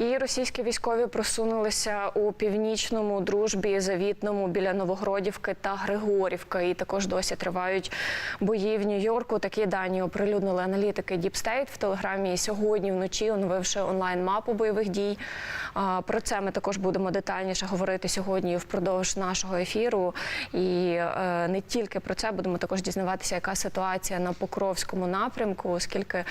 І російські військові просунулися у північному дружбі завітному біля Новогродівки та Григорівки. І також досі тривають бої в Нью-Йорку. Такі дані оприлюднили аналітики State в телеграмі. Сьогодні вночі, оновивши онлайн мапу бойових дій. Про це ми також будемо детальніше говорити сьогодні впродовж нашого ефіру. І е, не тільки про це будемо також дізнаватися, яка ситуація на Покровському напрямку, оскільки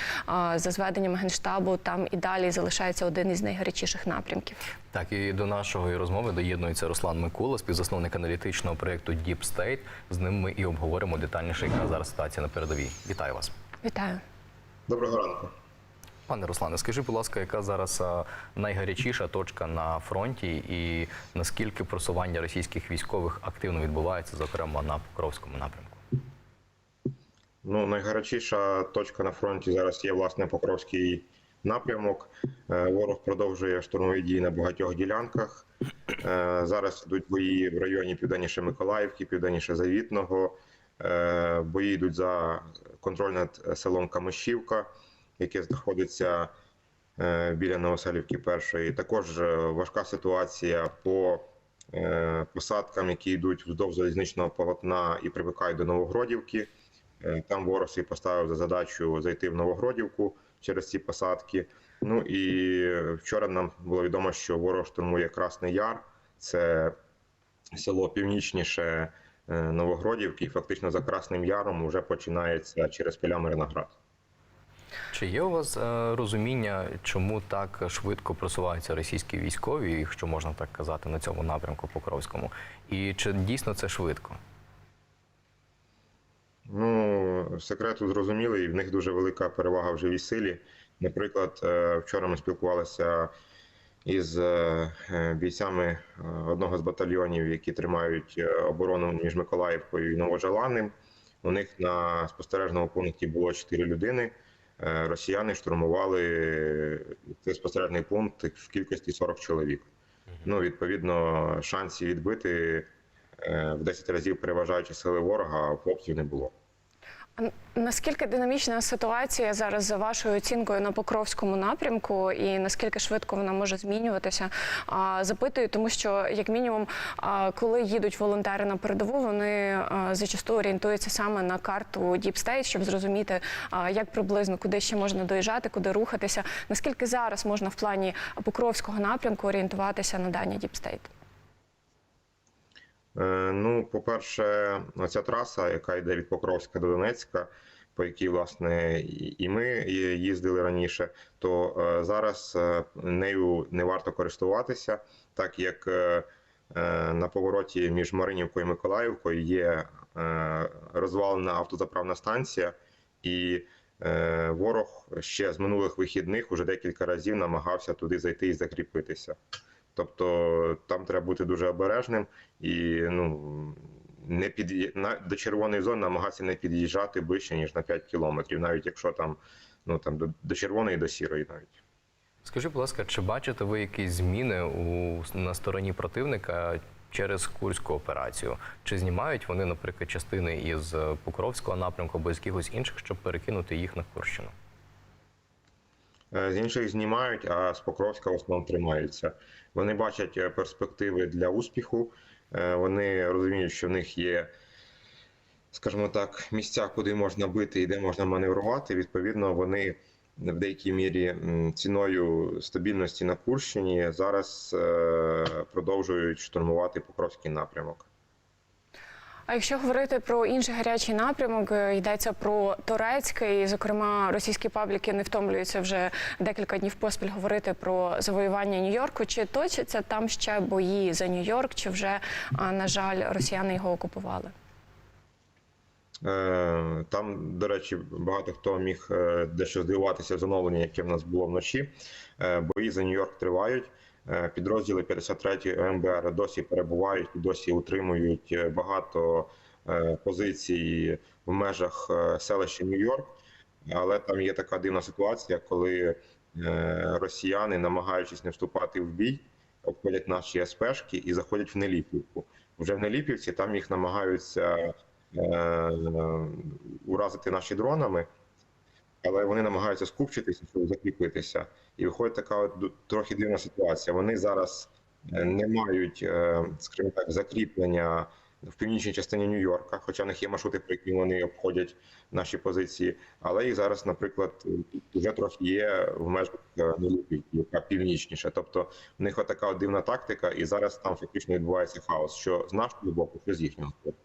за зведеннями генштабу там і далі залишається один із найгарячіших напрямків. Так, і до нашої розмови доєднується Руслан Микула, співзасновник аналітичного проєкту Deep State. З ним ми і обговоримо детальніше, яка зараз ситуація на передовій. Вітаю вас. Вітаю. Доброго ранку. Пане Руслане, скажи, будь ласка, яка зараз найгарячіша точка на фронті, і наскільки просування російських військових активно відбувається, зокрема на Покровському напрямку? Ну, найгарячіша точка на фронті зараз є власне Покровський напрямок. Е, Ворог продовжує штурмові дії на багатьох ділянках. Е, Зараз йдуть бої в районі південніше Миколаївки, південніше Завітного. Е, Бої йдуть за контроль над селом Камишівка, яке знаходиться біля Новоселівки першої. Також важка ситуація по посадкам, які йдуть вздовж залізничного полотна і примикають до Новогродівки. Там ворог собі поставив за задачу зайти в Новогродівку через ці посадки. Ну і вчора нам було відомо, що ворог штурмує Красний Яр, це село північніше е, Новогродівки, і фактично за Красним Яром вже починається через поля Мирноград. Чи є у вас е, розуміння, чому так швидко просуваються російські військові, якщо можна так казати, на цьому напрямку Покровському? І чи дійсно це швидко? Ну, секрету зрозумілий, в них дуже велика перевага в живій силі. Наприклад, е, вчора ми спілкувалися із е, бійцями е, одного з батальйонів, які тримають оборону між Миколаївкою і Новожеланним. У них на спостережному пункті було 4 людини. Росіяни штурмували цей спостережний пункт в кількості 40 чоловік. Ну, відповідно, шансів відбити в 10 разів переважаючи сили ворога, хлопців не було. Наскільки динамічна ситуація зараз за вашою оцінкою на Покровському напрямку, і наскільки швидко вона може змінюватися? Запитую, тому що як мінімум, коли їдуть волонтери на передову, вони зачасту орієнтуються саме на карту State, щоб зрозуміти, як приблизно куди ще можна доїжджати, куди рухатися. Наскільки зараз можна в плані Покровського напрямку орієнтуватися на дані? Е, Ну, по-перше, ця траса, яка йде від Покровська до Донецька, по якій, власне, і ми їздили раніше, то е, зараз е, нею не варто користуватися, так як е, е, на повороті між Маринівкою і Миколаївкою є е, розвалена автозаправна станція, і е, ворог ще з минулих вихідних уже декілька разів намагався туди зайти і закріпитися. Тобто там треба бути дуже обережним і ну не під до червоної зони намагатися не під'їжджати ближче ніж на 5 кілометрів, навіть якщо там ну там до, до червоної, до сірої навіть. Скажіть, будь ласка, чи бачите ви якісь зміни у, на стороні противника через Курську операцію? Чи знімають вони, наприклад, частини із Покровського напрямку або з якихось інших, щоб перекинути їх на Курщину? Е, З інших знімають, а з Покровська в основному тримаються. Вони бачать е, перспективи для успіху. е, Вони розуміють, що в них є, скажімо так, місця, куди можна бити і де можна маневрувати. Відповідно, вони в деякій мірі ціною стабільності на Курщині зараз продовжують штурмувати Покровський напрямок. А якщо говорити про інший гарячий напрямок, е, йдеться про турецький. Зокрема, російські пабліки не втомлюються вже декілька днів поспіль говорити про завоювання Нью-Йорку. Чи точаться там ще бої за Нью-Йорк, чи вже на жаль росіяни його окупували? Е, Там, до речі, багато хто міг е, дещо здивуватися з оновлення, яке в нас було вночі. Бої за Нью-Йорк тривають. Е, Підрозділи 53-ї МБР досі перебувають, досі утримують е, багато е, позицій в межах селища Нью-Йорк. Але там є така дивна ситуація, коли росіяни, намагаючись не вступати в бій, обходять наші СПшки і заходять в Неліпівку. Вже в Неліпівці там їх намагаються уразити наші дронами. Але вони намагаються скупчитися, щоб закріпитися. І виходить така трохи дивна ситуація. Вони зараз е, не мають, е, скажімо так, закріплення в північній частині Нью-Йорка, хоча в них є маршрути, по яким вони обходять наші позиції, але їх зараз, наприклад, вже трохи є в межах е, Нелюбівки, яка північніша. Тобто в них отака дивна тактика, і зараз там фактично відбувається хаос, що з нашого боку, що з їхнього боку.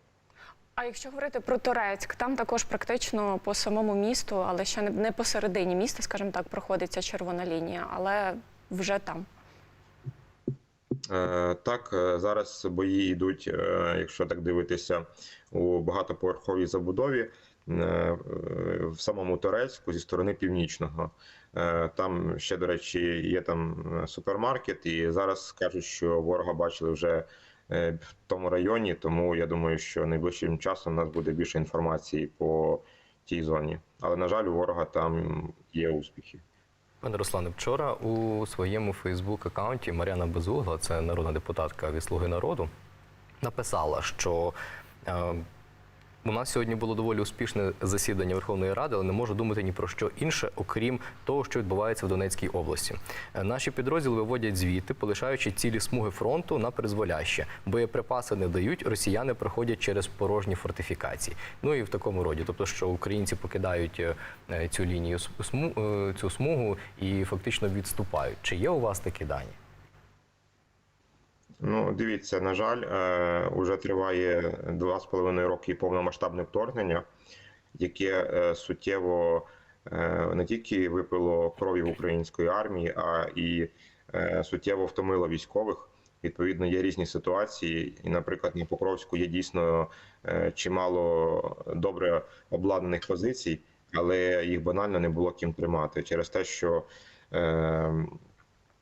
А якщо говорити про Торецьк, там також практично по самому місту, але ще не- посередині міста, скажімо так, проходиться червона лінія, але вже там. Е, Так, е, зараз бої йдуть, е, якщо так дивитися, у багатоповерховій забудові в самому Торецьку зі сторони північного. Там ще, до речі, є там супермаркет, і зараз кажуть, що ворога бачили вже в тому районі, тому я думаю, що найближчим часом у нас буде більше інформації по тій зоні. Але, на жаль, у ворога там є успіхи. Пане Руслане, вчора у своєму Фейсбук-аккаунті Мар'яна Безугла, це народна депутатка від Слуги народу, написала, що е, у нас сьогодні було доволі успішне засідання Верховної Ради, але не можу думати ні про що інше, окрім того, що відбувається в Донецькій області. Е, Наші підрозділи виводять звідти, полишаючи цілі смуги фронту на призволяще. Боєприпаси не дають, росіяни проходять через порожні фортифікації. Ну і в такому роді, тобто, що українці покидають е, е, цю лінію цю смугу і фактично відступають. Чи є у вас такі дані? Ну, дивіться, на жаль, е, уже триває два з половиною роки повномасштабне вторгнення, яке е, суттєво е, не тільки випило крові в української армії, а і е, суттєво втомило військових. Відповідно, є різні ситуації, і, наприклад, на Покровську є дійсно е, чимало добре обладнаних позицій, але їх банально не було ким тримати через те, що е,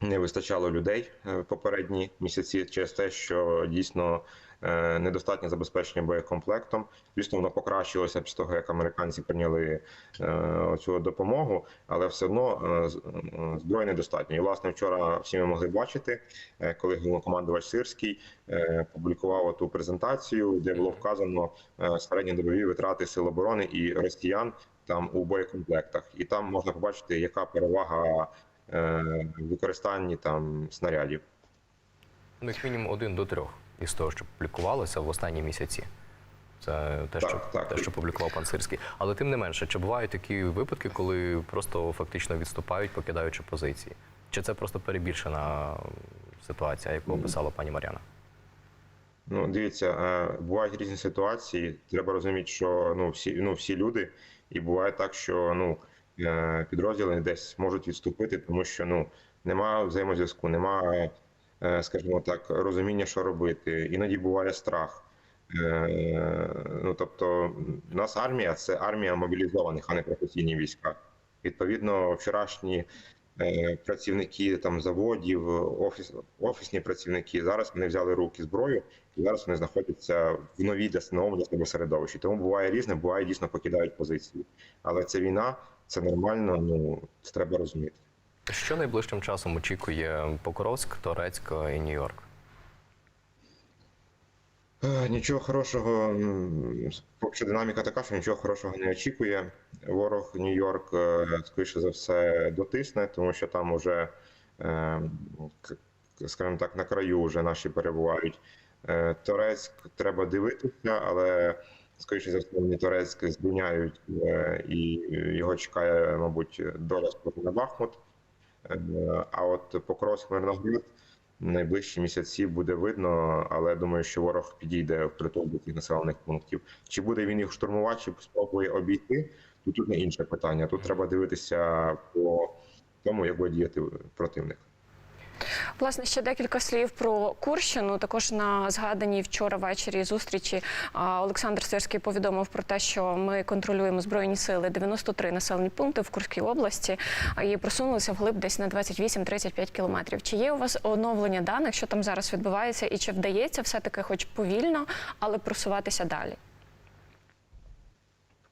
не вистачало людей е, попередні місяці через те, що дійсно е, недостатнє забезпечення боєкомплектом. Звісно, воно покращилося після того, як американці прийняли е, цю допомогу, але все одно зброї недостатньо. І власне вчора всі ми могли бачити, коли головнокомандувач Сирський публікував ту презентацію, де було вказано середньодобові витрати сил оборони і росіян там у боєкомплектах, і там можна побачити, яка перевага в використанні там снарядів. Ну, як мінімум один до трьох із того, що публікувалося в останні місяці. Це те, Так, що, так. те, що публікував пан Сирський. Але тим не менше, чи бувають такі випадки, коли просто фактично відступають, покидаючи позиції? Чи це просто перебільшена ситуація, яку описала пані Мар'яна? Ну, дивіться, е, бувають різні ситуації. Треба розуміти, що ну всі, ну всі люди, і буває так, що ну е, підрозділи десь можуть відступити, тому що ну немає взаємозв'язку, немає, е, скажімо так, розуміння, що робити. Іноді буває страх. Е, Ну тобто, у нас армія це армія мобілізованих, а не професійні війська. Відповідно, вчорашні е, працівники там заводів, офіс, офісні працівники зараз вони взяли руки зброю, і зараз вони знаходяться в новій для новому для себе середовищі. Тому буває різне, буває дійсно покидають позиції. Але це війна, це нормально. Ну це треба розуміти. Що найближчим часом очікує Покровськ, Торецьк і Нью-Йорк? Е, Нічого хорошого, поки що динаміка така, що нічого хорошого не очікує. Ворог Нью-Йорк, е, скоріше за все, дотисне, тому що там уже, е, скажімо так, на краю вже наші перебувають. Торецьк треба дивитися, але скоріше за все, вони Торецьк звільняють е, і його чекає, мабуть, доля на Бахмут. Е, А от Покровськ Мирноград найближчі місяці буде видно, але думаю, що ворог підійде в притул до цих населених пунктів. Чи буде він їх штурмувати, чи спробує обійти? Тут тут не інше питання. Тут треба дивитися по тому, як буде діяти противник. Власне, ще декілька слів про Курщину. Також на згаданій вчора ввечері зустрічі Олександр Сирський повідомив про те, що ми контролюємо збройні сили 93 населені пункти в Курській області і просунулися вглиб десь на 28-35 кілометрів. Чи є у вас оновлення даних, що там зараз відбувається, і чи вдається все таки, хоч повільно, але просуватися далі?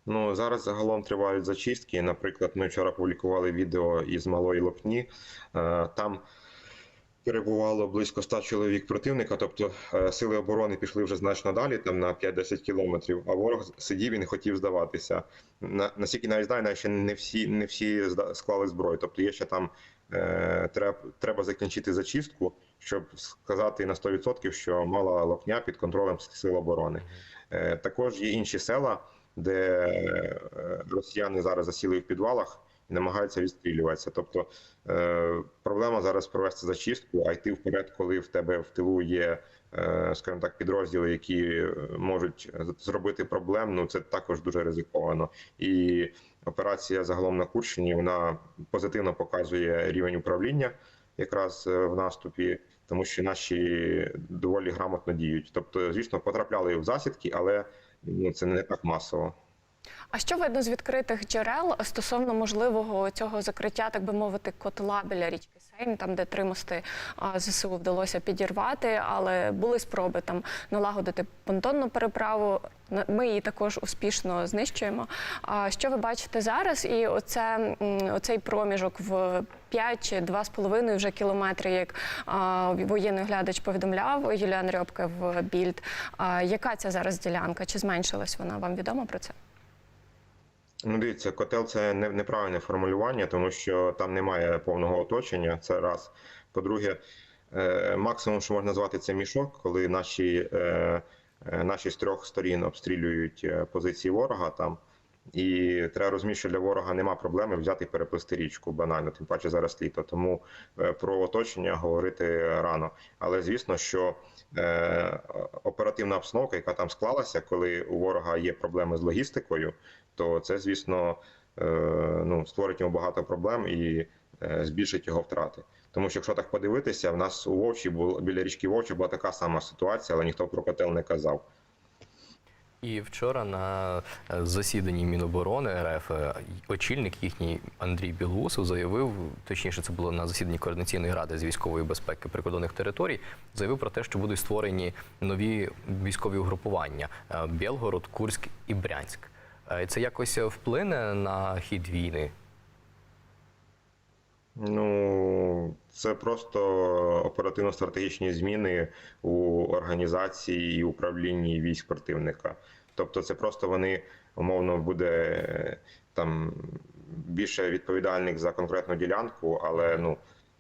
Ну зараз загалом тривають зачистки. Наприклад, ми вчора публікували відео із малої лопні. Е, Там перебувало близько 100 чоловік противника, тобто е, сили оборони пішли вже значно далі, там на 5-10 кілометрів, а ворог сидів і не хотів здаватися. На, наскільки навіть знаю, навіть ще не всі, не всі склали зброю. Тобто є ще там е, треба, треба закінчити зачистку, щоб сказати на 100%, що мала локня під контролем сил оборони. Е, також є інші села, де е, росіяни зараз засіли в підвалах намагаються відстрілюватися. Тобто е, проблема зараз провести зачистку, а йти вперед, коли в тебе в тилу є, е, скажімо так, підрозділи, які е, можуть зробити проблем. Ну це також дуже ризиковано. І операція загалом на Курщині вона позитивно показує рівень управління якраз е, в наступі. Тому що наші доволі грамотно діють. Тобто, звісно, потрапляли в засідки, але ну, це не так масово. А що видно з відкритих джерел стосовно можливого цього закриття, так би мовити, котла біля річки Сейм, там де три мости ЗСУ вдалося підірвати, але були спроби там налагодити понтонну переправу. Ми її також успішно знищуємо. А що ви бачите зараз? І оце оцей проміжок в 5 чи 2,5 вже кілометри, як воєнний глядач повідомляв Юліан Рьобке в Більд. Яка це зараз ділянка? Чи зменшилась вона? Вам відомо про це? Ну, дивіться, котел це неправильне формулювання, тому що там немає повного оточення. Це раз. По-друге, е, максимум, що можна назвати, це мішок, коли наші, е, е, наші з трьох сторін обстрілюють позиції ворога там. І треба розуміти, що для ворога нема проблеми взяти і переплисти річку банально, тим паче зараз літо. Тому е, про оточення говорити рано. Але звісно, що е, оперативна обстановка, яка там склалася, коли у ворога є проблеми з логістикою, то це, звісно, е, ну, створить йому багато проблем і е, збільшить його втрати. Тому що, якщо так подивитися, в нас у Вовчі було біля річки Вовчі була така сама ситуація, але ніхто про котел не казав. І вчора на е, засіданні Міноборони РФ е, очільник їхній Андрій Білусов заявив, точніше, це було на засіданні координаційної ради з військової безпеки прикордонних територій. Заявив про те, що будуть створені нові військові угрупування е, Білгород, Курськ і Брянськ. Це якось вплине на хід війни. Ну, це просто оперативно-стратегічні зміни у організації і управлінні військ противника. Тобто, це просто вони умовно буде е, там більше відповідальник за конкретну ділянку, але ну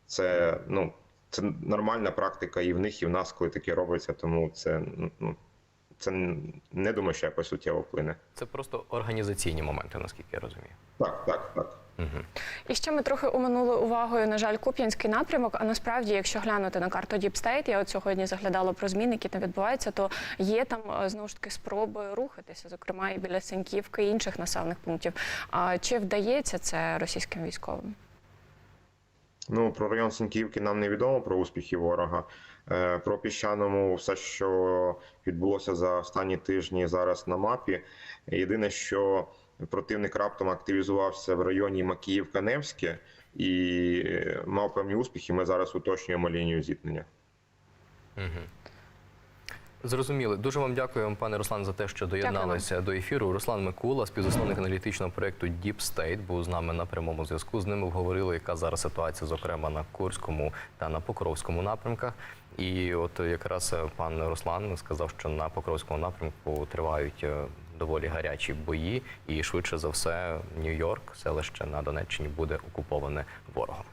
це ну це нормальна практика і в них, і в нас, коли таке робиться. Тому це ну це не думаю, що якось суттєво вплине. Це просто організаційні моменти, наскільки я розумію. Так, так, так. І ще ми трохи оминули увагою, на жаль, Куп'янський напрямок. А насправді, якщо глянути на карту State, я от сьогодні заглядала про зміни, які там відбуваються, то є там е, знову ж таки спроби рухатися, зокрема і біля Сеньківки і інших населених пунктів. А чи вдається це російським військовим? Ну, про район Сінківки нам невідомо про успіхи ворога. Е, Про піщаному все, що відбулося за останні тижні зараз на мапі. Єдине, що противник раптом активізувався в районі Макіївка-Невське і е, мав певні успіхи. Ми зараз уточнюємо лінію зіткнення. Зрозуміли. Дуже вам дякую, пане Руслан, за те, що доєдналися до ефіру. Руслан Микула, співзасновник аналітичного проєкту Deep State, був з нами на прямому зв'язку. З ними обговорили, яка зараз ситуація, зокрема на Курському та на Покровському напрямках. І от якраз е, пан Руслан сказав, що на Покровському напрямку тривають е, доволі гарячі бої, і швидше за все, Нью-Йорк, селище на Донеччині, буде окуповане ворогом.